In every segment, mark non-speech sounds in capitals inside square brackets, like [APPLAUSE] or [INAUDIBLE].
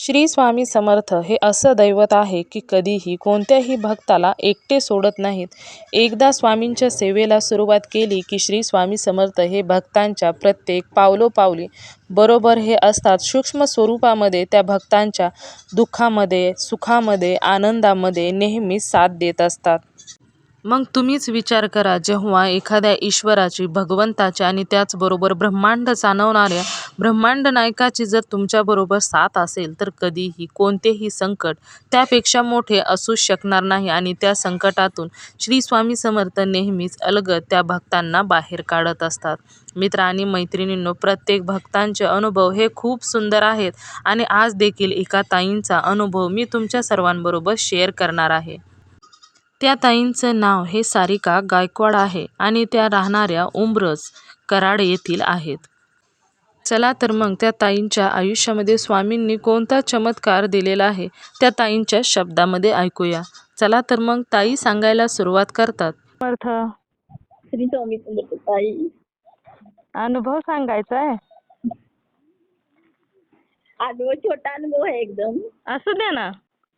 श्री स्वामी समर्थ हे असं दैवत आहे की कधीही कोणत्याही भक्ताला एकटे सोडत नाहीत. एकदा स्वामींच्या सेवेला सुरुवात केली की श्री स्वामी समर्थ हे भक्तांच्या प्रत्येक पावलोपावली बरोबर हे असतात. सूक्ष्म स्वरूपामध्ये त्या भक्तांच्या दुःखामध्ये सुखामध्ये आनंदामध्ये नेहमीच साथ देत असतात. मग तुम्हीच विचार करा जेव्हा एखाद्या ईश्वराची भगवंताची आणि त्याचबरोबर ब्रह्मांड चालवणाऱ्या ब्रह्मांड नायकाची जर तुमच्याबरोबर साथ असेल तर कधीही कोणतेही संकट त्यापेक्षा मोठे असू शकणार नाही आणि त्या संकटातून श्री स्वामी समर्थ नेहमीच अलगद त्या भक्तांना बाहेर काढत असतात. मित्र आणि मैत्रिणींनो प्रत्येक भक्तांचे अनुभव हे खूप सुंदर आहेत आणि आज देखील एका ताईंचा अनुभव मी तुमच्या सर्वांबरोबर शेअर करणार आहे. त्या ताईंचं नाव हे सारिका गायकवाड आहे आणि त्या राहणाऱ्या उंब्रज कराड येथील आहेत. चला तर मग त्या ताईंच्या आयुष्यामध्ये स्वामींनी कोणता चमत्कार दिलेला आहे त्या ताईंच्या शब्दामध्ये ऐकूया. चला तर मग ताई सांगायला सुरुवात करतात. अर्थ श्री स्वामी समर्थ ताई अनुभव सांगायचा आहे अनुभव छोटा अनुभव आहे एकदम. असू द्या ना.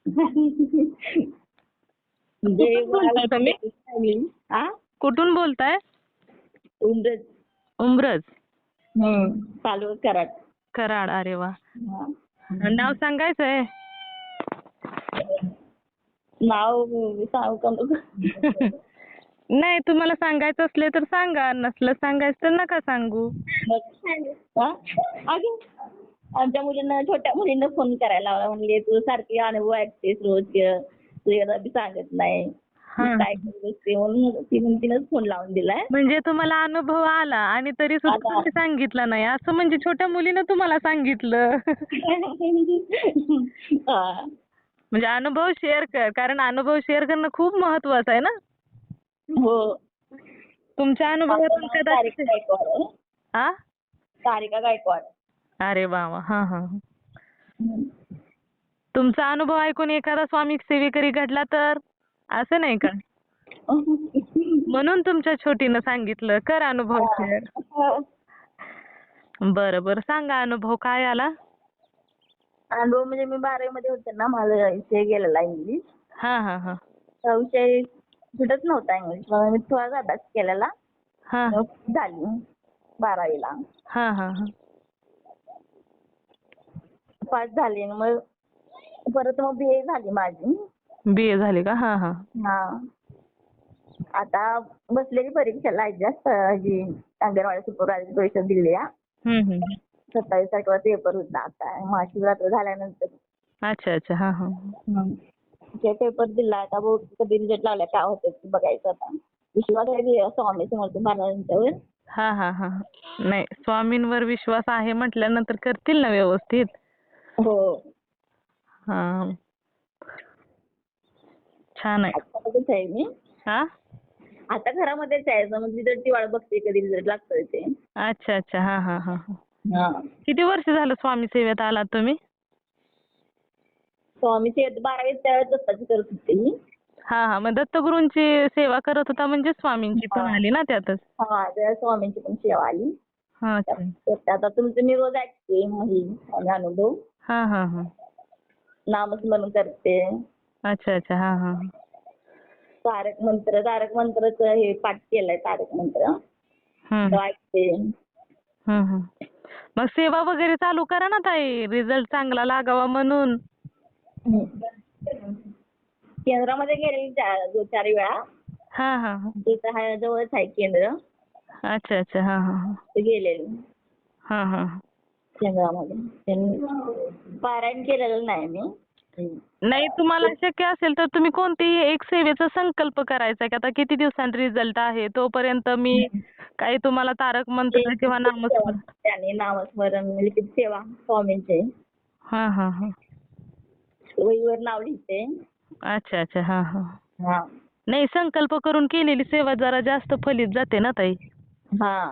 [LAUGHS] म्हणजे कुठून बोलताय तुम्ही? family. आ? कुठून बोलताय? उमरज. कराड. कराड अरे वा. हा. नाव सांगायचं आहे? नाव सांगू का नको? [LAUGHS] नाही तुम्हाला सांगायचं असले तर सांगा नसलं सांगायचं तर नका सांगू. हा? अगं, आमच्या मुलींना छोट्या मुलींना फोन करायला लावला म्हणले तू सारखी अनुभव ऐकतेस रोज. तू एकदा बी सांगत नाही. काय करत असते म्हणून ती तिनंच फोन लावून दिलाय म्हणजे तुम्हाला अनुभव आला आणि तरी सुद्धा आला. तुम्ही सांगितलं नाही. असं म्हणजे छोट्या मुलीनं तुम्हाला सांगितलं. [LAUGHS] हा. म्हणजे अनुभव शेअर कर. कारण अनुभव शेअर करणं खूप महत्वाचं आहे ना? हो. तुमच्या अनुभवातून माझं नाव कदाचित सारिका गायकवाड आहे. आ? सारिका गायकवाड. अरे वा वा. हा हा तुमचा अनुभव ऐकून एखादा स्वामी सेवेकरी घडला तर? असं नाही का? म्हणून तुमच्या छोटीनं सांगितलं कर अनुभव शेअर. बरं बरं. सांगा अनुभव काय आला? अनुभव म्हणजे मी बारावी मध्ये होते ना माझा विषय गेलेला इंग्लिश. हा हा हा. विषय सुटत नव्हता इंग्लिश. मग मी थोडासा अभ्यास केलेला. हा. मग झाली बारावीला. हा हा हा. पास झाले आणि मग परत मग बी ए झाली माझी. बी ए झाली का? हा हा. हा. आता बसलेली परीक्षेला जास्त जी अंगणवाडी सुपरवायझर परीक्षा दिली आहे. हम्म हम्म. सत्तावीस तारखेला पेपर होता. आता महाशिवरात्र झाल्यानंतर. अच्छा अच्छा. हा हा. ते पेपर दिला आता बघू कधी रिझल्ट लागला काय होतं ते बघायचं आता. विश्वास आहे की स्वामी समर्थ महाराजांच्यावर? हा हा हा. नाही स्वामींवर विश्वास आहे म्हटल्यानंतर करतील ना व्यवस्थित? हो. हा. छान आहे. आता तिथेच आहे मी. हा? आता घरामध्येच आहे मग रिझल्टची वाट बघते कधी रिझल्ट लागतोय ते. अच्छा अच्छा. हा हा हा हा. हा. किती वर्ष झालं स्वामी सेवेत आलात तुम्ही? स्वामीची बारावी त्यावेळेस दत्ताची करत होते मी. हा हा. मग दत्तगुरूंची सेवा करत होता म्हणजे स्वामींची पण हा. आली ना त्यातच? हा त्यावेळेस स्वामींची पण सेवा आली. हा अच्छा. तर आता तुमचं मी रोज ऐकते माझा अनुभव. हा हा हा. नामस्मरण करते. अच्छा अच्छा. हा हा. तारक मंत्र तारक मंत्रचं हे पाठ केलंय तारक मंत्र. हम्म. ऐकते. हम्म हम्म. मग सेवा वगैरे चालू करा ना ताई. रिझल्ट चांगला लागावा म्हणून. केंद्रामध्ये गेले दोन चार वेळा. हा हा हा. तिथं जवळच आहे केंद्र. अच्छा अच्छा. हा हा हा. गेलेले. हा हा. केंद्रामध्ये त्यांनी पारायण केलेलं नाही मी. नाही तुम्हाला शक्य असेल तर तुम्ही कोणतीही एक सेवेचा संकल्प करायचा की? आता किती दिवसांनी रिझल्ट आहे? तोपर्यंत मी काही तुम्हाला तारक मंत्र किंवा नामस्मरण त्याने नामस्मरण लिखित सेवा स्वामींचे हा हा हा. वहीवर नाव लिहिते. अच्छा अच्छा. हा हा. हा. नाही संकल्प करून केलेली सेवा जरा जास्त फलित जाते ना ताई? हा.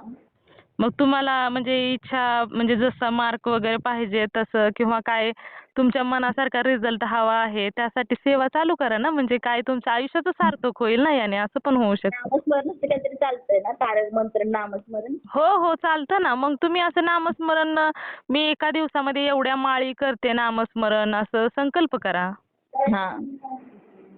मग तुम्हाला म्हणजे इच्छा म्हणजे जसा मार्क वगैरे पाहिजे तसं किंवा काय तुमच्या मनासारखा रिझल्ट हवा आहे त्यासाठी सेवा चालू करा ना. म्हणजे काय तुमचं आयुष्याचं सार्थक होईल ना याने असं पण होऊ शकतं. नामस्मरण असं काहीतरी चालतंय ना तारक मंत्र नामस्मरण? हो हो चालतं ना. मग तुम्ही असं नामस्मरण मी एका दिवसामध्ये एवढ्या माळी करते नामस्मरण असं संकल्प करा. हा.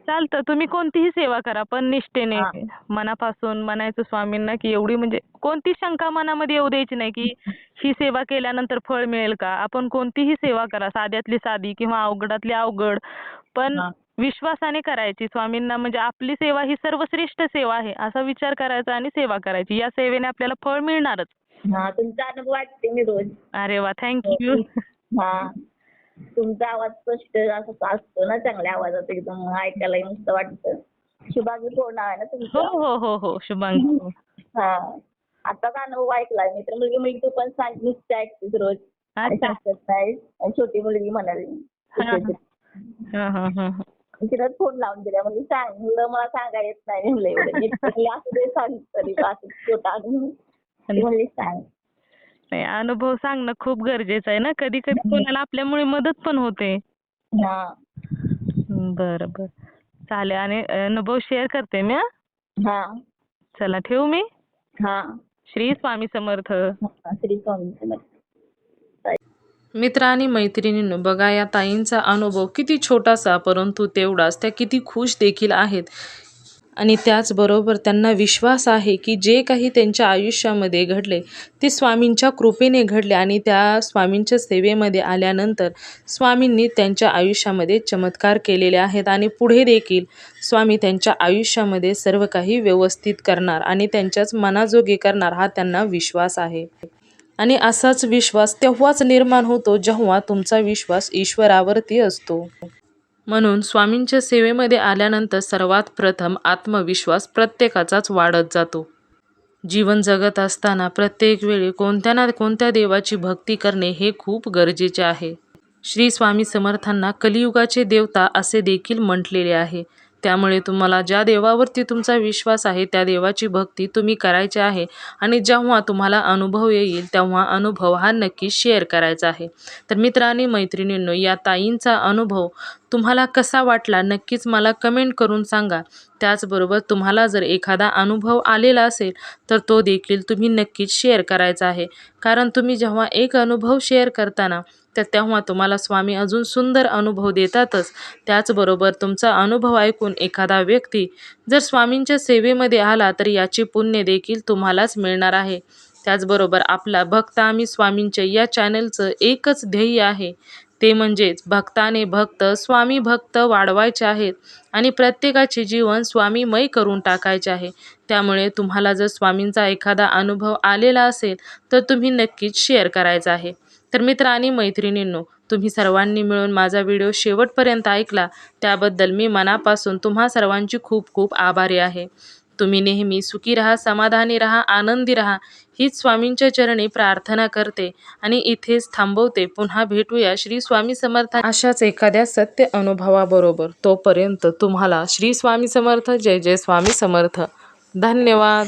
चालतं. तुम्ही कोणतीही सेवा करा पण निष्ठेने हा. मनापासून म्हणायचं स्वामींना की एवढी म्हणजे कोणती शंका मनामध्ये येऊ द्यायची नाही की [LAUGHS] ही सेवा केल्यानंतर फळ मिळेल का? आपण कोणतीही सेवा करा साध्यातली साधी किंवा अवघडातली अवघड पण हा. विश्वासाने करायची. स्वामींना म्हणजे आपली सेवा ही सर्वश्रेष्ठ सेवा आहे असा विचार करायचा आणि सेवा करायची. या सेवेने आपल्याला फळ मिळणारच. हा तुमचा अनुभव वाटते मी रोज. अरे वा थँक्यू. हा. तुमचा आवाज स्पष्ट असं असतो ना चांगल्या आवाजात एकदम ऐकायला मस्त वाटतं. शुभांगी पूर्ण आहे ना हो तुमचं? हो हो हो शुभांगी हा. आताच अनुभव ऐकलाय? मी तर मुलगी मुलगी तू पण सांग नुसतं ऐकतेस रोज. आणि अच्छा सांगत नाही आणि छोटी मुलगी म्हणाली. हा, हा. हा हा हा फोन लावून दिला. म्हणजे सांगलं मला सांगायला येत नाही. म्हणलं एवढं मी म्हणले असं ते सांग तरी असं छोटा अनुभव ती म्हणली सांग. नाही. अनुभव सांगणं खूप गरजेचं आहे ना. कधी कधी कोणाला आपल्यामुळे मदत पण होते. हा. हं, बरं बरं चालेल. आणि अनुभव शेअर करते मी चला ठेवू मी? हा. श्री स्वामी समर्थ. श्री स्वामी समर्थ. मित्र आणि मैत्रिणींनो बघा या ताईंचा अनुभव किती छोटासा परंतु तेवढाच. त्या किती खुश देखील आहेत. आणि त्याचबरोबर त्यांना विश्वास आहे की जे काही त्यांच्या आयुष्यामध्ये घडले ते स्वामींच्या कृपेने घडले आणि त्या स्वामींच्या सेवेमध्ये आल्यानंतर स्वामींनी त्यांच्या आयुष्यामध्ये चमत्कार केलेले आहेत आणि पुढे देखील स्वामी त्यांच्या आयुष्यामध्ये सर्व काही व्यवस्थित करणार आणि त्यांच्याच मनाजोगे करणार हा त्यांना विश्वास आहे. आणि असाच विश्वास तेव्हाच निर्माण होतो जेव्हा तुमचा विश्वास ईश्वरावरती असतो. म्हणून स्वामींच्या सेवेमध्ये आल्यानंतर सर्वात प्रथम आत्मविश्वास प्रत्येकाचाच वाढत जातो. जीवन जगत असताना प्रत्येक वेळी कोणत्या ना कोणत्या देवाची भक्ती करणे हे खूप गरजेचे आहे. श्री स्वामी समर्थांना कलियुगाचे देवता असे देखील म्हटलेले आहे. त्यामुळे तुम्हाला ज्या देवावरती तुमचा विश्वास आहे त्या देवाची भक्ती तुम्ही करायची आहे. आणि जेव्हा तुम्हाला अनुभव येईल तेव्हा अनुभव हा नक्की शेअर करायचा आहे. तर मित्र आणि मैत्रिणींनो या ताईंचा अनुभव तुम्हाला कसा वाटला नक्कीच मला कमेंट करून सांगा. त्याचबरोबर तुम्हाला जर एखादा अनुभव आलेला असेल तर तो देखील तुम्ही नक्कीच शेअर करायचा आहे. कारण तुम्ही जेव्हा एक अनुभव शेअर करताना तर तेव्हा तुम्हाला स्वामी अजून सुंदर अनुभव देतातच. त्याचबरोबर तुमचा अनुभव ऐकून एखादा व्यक्ती जर स्वामींच्या सेवेमध्ये आला तर याची पुण्य देखील तुम्हालाच मिळणार आहे. त्याचबरोबर आपला भक्त आम्ही स्वामींच्या या चॅनलचं एकच ध्येय आहे. ते म्हणजेच भक्ताने भक्त स्वामी भक्त वाढवायचे आहेत आणि प्रत्येकाचे जीवन स्वामीमय करून टाकायचे आहे. त्यामुळे तुम्हाला जर स्वामींचा एखादा अनुभव आलेला असेल तर तुम्ही नक्कीच शेअर करायचा आहे. तर मित्र आणि मैत्रिणींनो तुम्ही सर्वांनी मिळून माझा व्हिडिओ शेवटपर्यंत ऐकला त्याबद्दल मी मनापासून तुम्हा सर्वांची खूप खूप आभारी आहे. तुम्ही नेहमी सुखी राहा समाधानी राहा आनंदी राहा हीच स्वामींच्या चरणी प्रार्थना करते आणि इथेच थांबवते. पुन्हा भेटूया श्री स्वामी समर्थ. अशाच एखाद्या सत्य अनुभवाबरोबर तोपर्यंत तुम्हाला श्री स्वामी समर्थ जय जय स्वामी समर्थ. धन्यवाद.